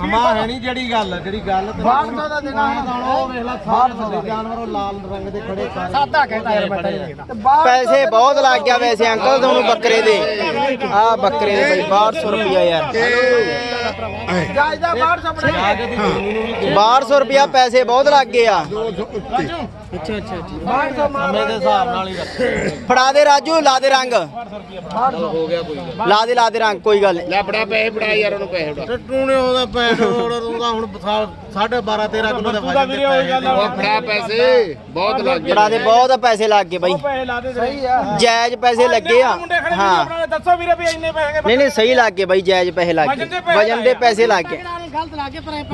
ਸਮਾਂ ਹੈ ਨਹੀਂ ਜਿਹੜੀ ਗੱਲ ਜਿਹੜੀ ਗੱਲ ਤੇ ਬਾਹਠ ਸੌ ਦਾ ਦੇਣਾ ਹੁਣ। ਉਹ ਵੇਖ ਲੈ ਸਾਰੇ ਵੱਡੇ ਜਾਨਵਰ ਉਹ ਲਾਲ ਰੰਗ ਦੇ ਖੜੇ ਸਾਰੇ। ਸਾਦਾ ਕਹਿੰਦਾ ਯਾਰ ਮੈਂ ਤਾਂ ਇਹ ਕਹਿੰਦਾ ਤੇ ਬਾਹਠ ਪੈਸੇ ਬਹੁਤ ਲੱਗ ਗਿਆ ਵੈਸੇ ਅੰਕਲ ਤੁਹਾਨੂੰ ਬੱਕਰੇ ਦੇ। ਆ ਬੱਕਰੇ ਦੇ ਬਈ 1200 ਰੁਪਿਆ ਯਾਰ। ਜਾਇਜ਼ ਦਾ 1200 ਬਣਾ ਆਗੇ ਦੀ ਜ਼ਮੀਨ ਨੂੰ ਵੀ 1200 ਰੁਪਿਆ ਪੈਸੇ ਬਹੁਤ ਲੱਗ ਗਏ ਆ। 1200 ਮਾਰ ਸਮੇਂ ਦੇ ਹਿਸਾਬ ਨਾਲ ਹੀ ਰੱਖੇ ਫੜਾ ਦੇ ਰਾਜੂ ਲਾ ਦੇ ਰੰਗ। ਹੋ ਗਿਆ ਕੋਈ ਗੱਲ। ਲਾ ਦੇ ਲਾ ਦੇ ਰੰਗ ਕੋਈ ਗੱਲ ਨਹੀਂ। ਲੈ ਬੜਾ ਪੈਸੇ ਫੜਾ ਯਾਰ ਉਹਨੂੰ ਪੈਸੇ ਫੜਾ। ਤੂੰ ਨੇ ਉਹਦਾ ਪੈਸੇ ਉਹਦਾ ਹੁਣ 12 13 ਕਿਲੋ ਦਾ ਵਜਨ ਉਹ ਫੜਾ ਪੈਸੇ ਬਹੁਤ ਲੱਗ ਗਏ। ਫੜਾ ਦੇ ਬਹੁਤ ਪੈਸੇ ਲੱਗ ਗਏ ਬਈ। ਸਹੀ ਆ। ਜਾਇਜ਼ ਪੈਸੇ ਲੱਗੇ ਆ। ਹਾਂ। ਦੱਸੋ ਵੀਰੇ ਵੀ ਇੰਨੇ ਪੈਸੇ ਨਹੀਂ ਨਹੀਂ ਸਹੀ ਲੱਗ ਗਏ ਬਈ ਜਾਇਜ਼ ਪੈਸੇ ਲੱਗ ਵਜਨ ਦੇ ਗਏ ਪੈਸੇ ਵਜਨ ਦੇ ਪੈਸੇ ਲੱਗ ਗਏ।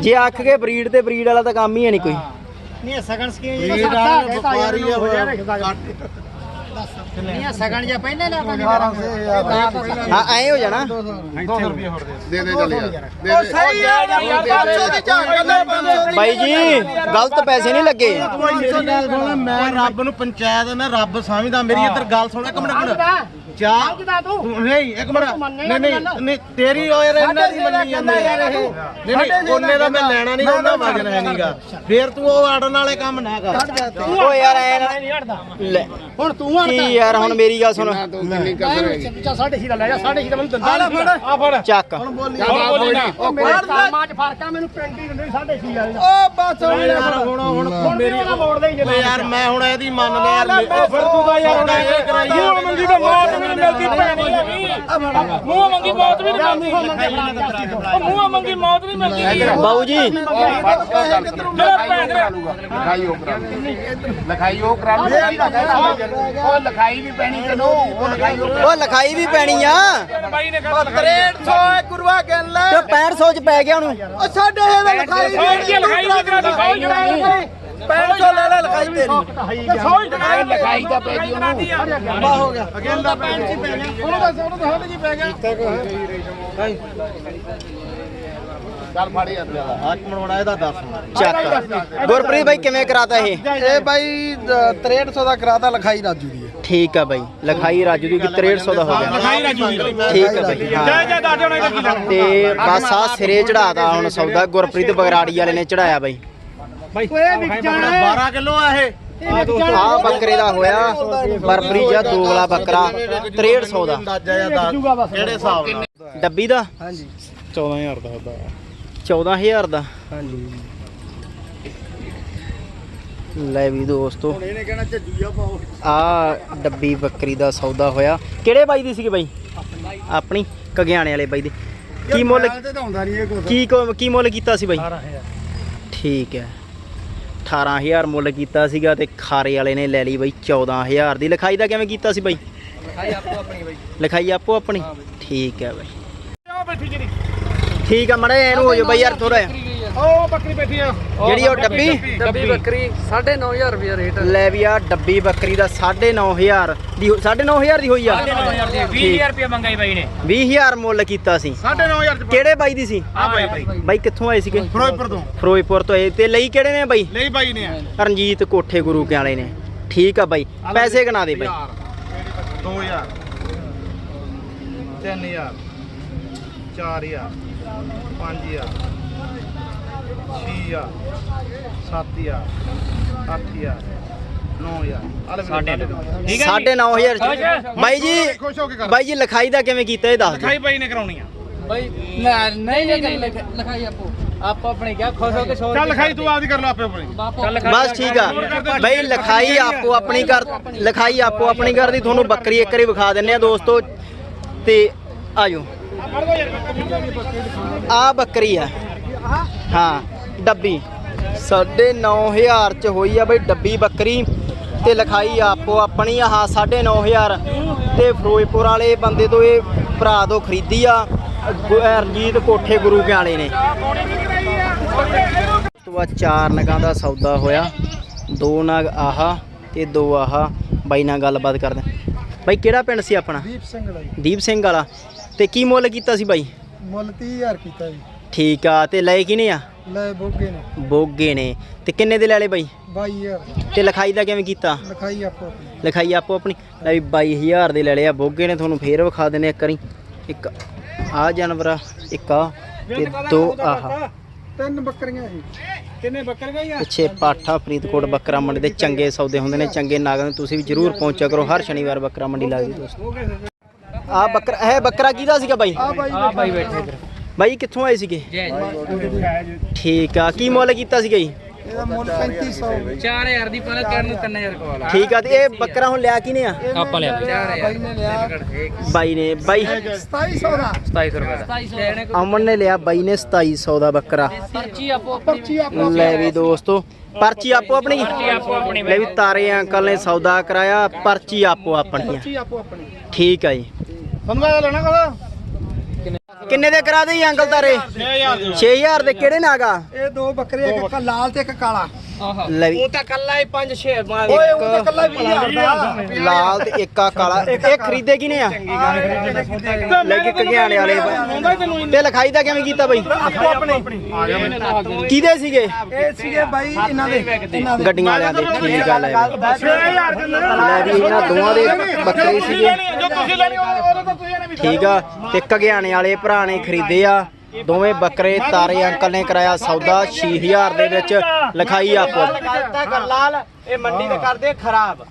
ਜੇ ਆਖ ਕੇ ਬਰੀਡ ਤੇ ਬਰੀਡ ਵਾਲਾ ਤਾਂ ਕੰਮ ਹੀ ਹੈ ਨਹੀਂ ਕੋਈ। ਨਹੀਂ ਸਗਨ ਸਕੀਮ ਇਹ ਡਾਲ ਵਪਾਰੀ ਆ ਹੋਇਆ ਨਹੀਂ ਸਗਨ ਜਾਂ ਪਹਿਲੇ ਲਾ ਹਾਂ ਐ ਹੋ ਜਾਣਾ। 200 ਰੁਪਏ ਹੋਰ ਦੇ ਦੇ ਦੇ ਚੱਲ ਯਾਰ। ਦੇ ਉਹ ਦੇ ਸਹੀ ਆ ਯਾਰ 500 ਦੀ ਕਹਿੰਦਾ ਬਾਈ ਜੀ ਗਲਤ ਪੈਸੇ ਨਹੀਂ ਲੱਗੇ। ਮੈਂ ਰੱਬ ਨੂੰ ਪੰਚਾਇਤ ਮੈਂ ਰੱਬ ਸਮਝਦਾ ਮੇਰੀ ਇੱਧਰ ਗੱਲ ਸੁਣ ਇੱਕ ਮਿੰਟ ਚਾਹ ਕਿਦਾ ਤੂੰ। ਨਹੀਂ ਇੱਕ ਮਿੰਟ। ਨਹੀਂ ਨਹੀਂ ਨਹੀਂ ਤੇਰੀ ਓਏ ਇਹਨਾਂ ਦੀ ਮੰਨੀ ਜਾਂਦੇ। ਨਹੀਂ ਨਹੀਂ ਉਹਨੇ ਦਾ ਮੈਂ ਲੈਣਾ ਨਹੀਂ ਉਹਨਾਂ ਵਜਨ ਹੈ ਨਹੀਂਗਾ। ਫੇਰ ਤੂੰ ਉਹ ਆੜਨ ਵਾਲੇ ਕੰਮ ਨਾ ਕਰ। ਓ ਯਾਰ ਐ ਨਾ ਲੈ। ਹੁਣ ਤੂੰ ਕੀ ਯਾਰ ਹੁਣ ਮੇਰੀ ਗੱਲ ਸੁਣ। ਨਾ ਤੂੰ ਕਿੰਨੀ ਕਸਰ ਹੈਗੀ ਚਾ ਸਾਡੇ ਸੀ ਦਾ ਲੈ ਜਾ ਸਾਡੇ ਸੀ ਦਾ ਮੈਨੂੰ ਦਿੰਦਾ ਨਹੀਂ ਆ ਫੜ। ਚੱਕ। ਚੱਲ ਆ ਕੋਈ ਨਹੀਂ ਉਹ ਮੇਰੇ ਕੰਮਾਂ 'ਚ ਫ਼ਰਕ ਆ ਮੈਨੂੰ ਪਿੰਡ ਹੀ ਦਿੰਦੇ ਸਾਡੇ ਸੀ ਵਾਲੇ ਓ ਬਸ ਯਾਰ ਹੁਣ ਹੁਣ ਹੁਣ ਮੇਰੀ ਮੈਂ ਹੁਣ ਇਹਦੀ ਮੰਨ ਲਿਆ ਯਾਰ ਫਿਰ ਤੂੰ ਤਾਂ ਯਾਰ ਮੂੰਹ ਮੰਗੀ ਤਾਂ ਮੌਤ ਵੀ ਨਹੀਂ ਮਿਲਦੀ ਭੈਣੀ ਆ ਵੀ ਮੂੰਹ ਮੰਗੀ ਮੌਤ ਵੀ ਨਹੀਂ ਮਿਲਦੀ। ਉਹ ਮੂੰਹ ਮੰਗੀ ਮੌਤ ਨਹੀਂ ਮਿਲਦੀ। ਬਾਊ ਜੀ। ਮੇਰਾ ਭੈਣ ਲਿਖਾਈ ਉਹ ਕਰਾ ਲਿਖਾਈ ਉਹ ਕਰਾ ਉਹ ਲਿਖਾਈ ਵੀ ਪੈਣੀ ਤੈਨੂੰ ਉਹ ਲਿਖਾਈ ਉਹ ਲਿਖਾਈ ਵੀ ਪੈਣੀ ਆ। ਬਾਈ ਨੇ ਕਹਿੰਦਾ 6300 ਗੁਰੂਆ ਗਿਣ ਲੈ। ਤੇ 6500 ਚ ਪੈ ਗਿਆ ਉਹਨੂੰ। ਓ ਸਾਡੇ ਇਹ ਲਿਖਾਈ ਲਿਖਾਈ ਕਰਾ ਦੀ ਸੌ 6500 ਲੈ ਲੈ ਲਿਖਾਈ ਤੇਰੀ। ਜਣਾ ਲਿਖਾਈ ਤਾਂ ਪੈ ਗਈ ਉਹਨੂੰ। ਬਾ ਹੋ ਗਿਆ। ਅਗੇਲ ਦਾ ਪੈਣ ਚ ਪੈ ਗਿਆ। ਉਹਨੂੰ ਤਾਂ ਉਹਨੂੰ ਤਾਂ ਸਾਡੇ ਜੀ ਪੈ ਗਿਆ। ਚੱਲ ਫੜ ਯਾਰ। ਲਿਆ ਅੱਜ ਮਣਵਾੜਾ ਇਹਦਾ 10 ਚੱਕ। ਗੁਰਪ੍ਰੀਤ ਬਾਈ ਕਿਵੇਂ ਕਰਾਤਾ ਇਹ? ਇਹ ਬਾਈ 6300 ਦਾ ਕਰਾਤਾ ਲਿਖਾਈ ਰਾਜੂ ਦੀ ਠੀਕ ਆ ਬਾਈ। ਲਿਖਾਈ ਰਾਜੂ ਦੀ ਕਿ 6300 ਦਾ ਹੋ ਗਿਆ। ਲਿਖਾਈ ਰਾਜੂ ਦੀ। ਠੀਕ ਆ ਬਾਈ ਜੈ ਜੈ ਦਾਦੇ ਹੋਣਾ ਤੇ ਬਸ ਆ ਸਿਰੇ ਚੜਾਤਾ ਹੁਣ ਸੌਦਾ। ਗੁਰਪ੍ਰੀਤ ਬਗਰਾੜੀ ਵਾਲੇ ਨੇ ਚੜਾਇਆ ਬਾਈ। ਓਏ ਵਿਕ ਜਾਣਾ। 12 ਕਿਲੋ ਆ ਇਹ। ਆ ਬੱਕਰੇ ਦਾ ਹੋਇਆ ਬਰਬਰੀ ਜਾਂ ਦੋਗਲਾ ਬੱਕਰਾ 6300 ਦਾ। ਅੰਦਾਜ਼ਾ ਜਾਂ ਦੱਸ ਕਿਹੜੇ ਹਿਸਾਬ ਨਾਲ? ਡੱਬੀ ਦਾ? ਹਾਂਜੀ। 14000 ਦਾ 14000 ਦਾ। ਹਾਂਜੀ। ਲੈ ਵੀ ਦੋਸਤੋ। ਇਹਨੇ ਕਹਿਣਾ ਝੱਜੂਆ ਪਾਓ। ਆ ਡੱਬੀ ਬੱਕਰੀ ਦਾ ਸੌਦਾ ਹੋਇਆ। ਕਿਹੜੇ ਬਾਈ ਦੀ ਸੀਗੀ ਬਾਈ? ਆਪਣੀ ਕਗਿਆਣੇ ਵਾਲੇ ਬਾਈ ਦੀ। ਕੀ ਮੁੱਲ ਕੋ- ਕੀ ਮੁੱਲ ਕੀਤਾ ਸੀ ਬਾਈ? ਠੀਕ ਹੈ। 18000 ਮੁੱਲ ਕੀਤਾ ਸੀਗਾ ਤੇ ਖਾਰੇ ਵਾਲੇ ਨੇ ਲੈ ਲਈ ਬਾਈ 14000 ਦੀ। ਲਿਖਾਈ ਦਾ ਕਿਵੇਂ ਕੀਤਾ ਸੀ ਬਾਈ? ਲਿਖਾਈ ਆਪੋ ਆਪਣੀ ਬਾਈ। ਲਿਖਾਈ ਆਪੋ ਆਪਣੀ? ਠੀਕ ਹੈ ਬਾਈ। ਠੀਕ ਆ ਮੜੇ ਇਹਨੂੰ ਹੋ ਜਾ ਬਾਈ ਯਾਰ ਥੋੜਾ ਉਹ ਬੱਕਰੀ ਬੈਠੀ ਆ। ਜਿਹੜੀ ਉਹ ਡੱਬੀ? ਡੱਬੀ। ਬੱਕਰੀ 9500 ਰੁਪਏ ਰੇਟ ਲੈ ਵੀ ਆ ਡੱਬੀ ਬੱਕਰੀ ਦਾ 9500 ਦੀ 9500 ਦੀ ਹੋਈ ਆ? 20000 ਦੀ 20000 ਰੁਪਏ ਮੰਗਾਈ ਬਾਈ ਨੇ। 20000 ਮੁੱਲ ਕੀਤਾ ਸੀ। 9500 ਚ ਕਿਹੜੇ ਬਾਈ ਦੀ ਸੀ? ਆ ਬਾਈ ਬਾਈ। ਬਾਈ ਕਿੱਥੋਂ ਆਏ ਸੀਗੇ? ਫਿਰੋਜ਼ਪੁਰ ਤੋਂ। ਫਿਰੋਜ਼ਪੁਰ ਤੋਂ ਆਏ। ਤੇ ਲਈ ਕਿਹੜੇ ਨੇ ਬਾਈ? ਨਹੀਂ ਬਾਈ ਨੇ ਰਣਜੀਤ ਕੋਠੇ ਗੁਰੂ ਕੇ ਵਾਲੇ ਨੇ। ਠੀਕ ਆ ਬਾਈ। ਪੈਸੇ ਗਣਾ ਦੇ ਬਾਈ। 2000 3000 4000 5000 6000 7000 8000 9000 ਸਾਡੇ ਠੀਕ ਹੈ ਸਾਢੇ 9000 ਬਾਈ ਜੀ ਬਾਈ ਜੀ ਲਿਖਾਈ ਦਾ ਕਿਵੇਂ ਕੀਤਾ ਇਹ ਦੱਸ ਦਿਓ। ਖਾਈ ਬਾਈ ਨੇ ਕਰਾਉਣੀ ਆ। ਨਹੀਂ ਨਹੀਂ ਲਿਖਾਈ ਆਪੋ ਆਪੋ ਆਪਣੇ ਕਿਆ ਖੁਸ਼ ਹੋ ਕੇ ਸੌ ਚੱਲ ਲਿਖਾਈ ਤੂੰ ਆਪਦੀ ਕਰ ਲਓ ਆਪੇ ਆਪਣੀ। ਚੱਲ ਬਸ ਠੀਕ ਆ। ਬਾਈ ਲਿਖਾਈ ਆਪੋ ਆਪਣੀ ਕਰ ਲਿਖਾਈ ਆਪੋ ਆਪਣੀ ਕਰਦੀ ਤੁਹਾਨੂੰ ਬੱਕਰੀ ਇੱਕ ਵਾਰੀ ਵਿਖਾ ਦਿੰਨੇ ਆ ਦੋਸਤੋ। ਤੇ ਆਜੋ। ਆ ਬੱਕਰੀ ਆ। ਹਾਂ। ਡੱਬੀ। ਸਾਢੇ 9000 ਚ ਹੋਈ ਆ ਬਈ ਡੱਬੀ ਬੱਕਰੀ ਤੇ ਲਿਖਾਈ ਆਪੋ ਆਪਣੀ ਆ ਹਾਂ ਸਾਢੇ 9000 ਤੇ ਫਿਰੋਜ਼ਪੁਰ ਵਾਲੇ ਬੰਦੇ ਤੋਂ ਇਹ ਭਰਾ ਤੋਂ ਖਰੀਦੀ ਆ ਰਣਜੀਤ ਕੋਠੇ ਗੁਰੂ ਕੇ ਵਾਲੇ ਨੇ। ਉਸ ਤੋਂ ਬਾਅਦ ਚਾਰ ਨਗਾਂ ਦਾ ਸੌਦਾ ਹੋਇਆ। ਦੋ ਨਗ ਆਹਾ ਤੇ ਦੋ ਆਹਾ। ਬਾਈ ਨਾਲ ਗੱਲਬਾਤ ਕਰਦੇ। ਬਾਈ ਕਿਹੜਾ ਪਿੰਡ ਸੀ ਆਪਣਾ? ਦੀਪ ਸਿੰਘ ਜੀ। ਦੀਪ ਸਿੰਘ ਵਾਲਾ। ਤੇ ਕੀ ਮੁੱਲ ਕੀਤਾ ਸੀ ਬਾਈ? ਮੁੱਲ 30000 ਕੀਤਾ ਜੀ। ਠੀਕ ਆ ਤੇ ਲਏ ਕਿਨੇ ਆ? ਲੈ ਬੋਗੇ ਨੇ। ਬੋਗੇ ਨੇ। ਤੇ ਕਿੰਨੇ ਦੇ ਲੈ ਲਏ ਬਾਈ? 22000 ਤੇ ਲਿਖਾਈ ਦਾ ਕਿਵੇਂ ਕੀਤਾ? ਲਿਖਾਈ ਆਪੋ ਆਪਣੀ। ਲਿਖਾਈ ਆਪੋ ਆਪਣੀ। ਲੈ ਵੀ 22000 ਦੇ ਲੈ ਲਿਆ ਬੋਗੇ ਨੇ ਤੁਹਾਨੂੰ ਫੇਰ ਵਿਖਾ ਦਿੰਦੇ ਇੱਕ ਵਾਰੀ। ਇੱਕ ਆ ਜਾਨਵਰ ਆ ਇੱਕ ਆ ਤੇ ਦੋ ਆਹ ਤਿੰਨ ਬੱਕਰੀਆਂ ਇਹ ਕਿੰਨੇ ਬੱਕਰੀਆਂ ਹੀ ਆ? ਪਿੱਛੇ ਪਾਠਾ ਫਰੀਦਕੋਟ ਬੱਕਰਾ ਮੰਡੀ ਦੇ ਚੰਗੇ ਸੌਦੇ ਹੁੰਦੇ ਨੇ ਚੰਗੇ ਨਾਗਾਂ ਤੁਸੀਂ ਵੀ ਜਰੂਰ ਪਹੁੰਚਿਆ ਕਰੋ ਹਰ ਸ਼ਨੀਵਾਰ ਬੱਕਰਾ ਮੰਡੀ ਲੱਗਦੀ ਦੋਸਤੋ। ਆ ਬੱਕਰਾ ਇਹ ਬੱਕਰਾ ਕਿਹਦਾ ਸੀਗਾ ਬਾਈ? ਆ ਬਾਈ ਬੈਠੇ ਇਧਰ। ਬਾਈ ਕਿੱਥੋਂ ਆਏ ਸੀਗੇ? ਜੈ ਜੀ ਠੀਕ ਆ ਕੀ ਮੁੱਲ ਕੀਤਾ ਸੀਗਾ ਜੀ? ਇਹਦਾ ਮੁੱਲ 3500 4000 ਦੀ ਪਹਿਲਾਂ ਕਰਨ ਨੂੰ 3000 ਕੋਲ ਆ ਠੀਕ ਆ ਤੇ ਇਹ ਬੱਕਰਾ ਹੁਣ ਲਿਆ ਕਿਨੇ ਆ? ਆਪਾਂ ਲਿਆ 4000 ਨੇ ਲਿਆ। ਬਾਈ ਨੇ ਬਾਈ। 2700 ਦਾ। 2700 ਰੁਪਏ ਦਾ। 2700 ਅਮਨ ਨੇ ਲਿਆ ਬਾਈ ਨੇ 2700 ਦਾ ਬੱਕਰਾ। ਪਰਚੀ ਆਪੋ ਪਰਚੀ ਆਪੋ ਲੈ ਵੀ ਦੋਸਤੋ ਪਰਚੀ ਆਪੋ ਆਪਣੀ। ਆਪੋ ਆਪਣੀ ਲੈ ਵੀ ਤਾਰੇ ਅੰਕਲ ਨੇ ਸੌਦਾ ਕਰਾਇਆ ਪਰਚੀ ਆਪੋ ਆਪਣੀ ਠੀਕ ਆ ਜੀ। ਤੁਹਾਨੂੰ ਲੈਣਾ ਕੋਲ। ਕਿੰਨੇ ਦੇ ਕਰਾ ਦੇ ਜੀ ਅੰਕਲ ਤਾਰੇ? 6000 ਦੇ। ਕਿਹੜੇ ਨਾਗਾ? ਇਹ ਦੋ ਬੱਕਰੇ ਇੱਕ ਲਾਲ ਤੇ ਇੱਕ ਕਾਲਾ। ਲੈ ਵੀ ਤਾਂ ਕੱਲਾ ਹੀ 5 6 ਓਏ ਉਹ ਤਾਂ ਕੱਲਾ 20000 ਦਾ। ਲਾਲ ਤੇ ਇੱਕਾ ਕਾਲਾ। ਇਹ ਖਰੀਦੇ ਕਿਨੇ ਆ? ਲੈ ਕੇ ਕਗਿਆਣੇ ਵਾਲੇ। ਤੇ ਲਿਖਾਈ ਦਾ ਕਿਵੇਂ ਕੀਤਾ ਬਾਈ? ਆਪੋ ਆਪਣੇ। ਕਿਹਦੇ ਸੀਗੇ? ਇਹ ਸੀਗੇ ਬਾਈ ਇਹਨਾਂ ਦੇ ਗੱਡੀਆਂ ਵਾਲਿਆਂ ਦੇ ਠੀਕ ਆ ਲੈ ਵੀ। 6000 ਦੇ ਲੈ ਵੀ ਇਹਨਾਂ ਦੋਵਾਂ ਦੇ ਬੱਕਰੇ ਸੀਗੇ। ਜੋ ਤੁਸੀਂ ਲੈਣੀ ਉਹ ਤਾਂ ਤੁਸੀਂ ਇਹਨੇ ਵੀ ਠੀਕ ਆ ਤੇ ਕਗਿਆਣੇ ਵਾਲੇ ਭਰਾ ਨੇ ਖਰੀਦੇ ਆ। ਦੋਵੇਂ ਬੱਕਰੇ ਤਾਰੇ ਅੰਕਲ ਨੇ ਕਰਾਇਆ ਸੌਦਾ 6000 ਦੇ ਵਿੱਚ ਲਿਖਾਈ ਆਪੋ ਲਾਲ ਇਹ ਮੰਡੀ ਤੇ ਕਰਦੇ ਖਰਾਬ।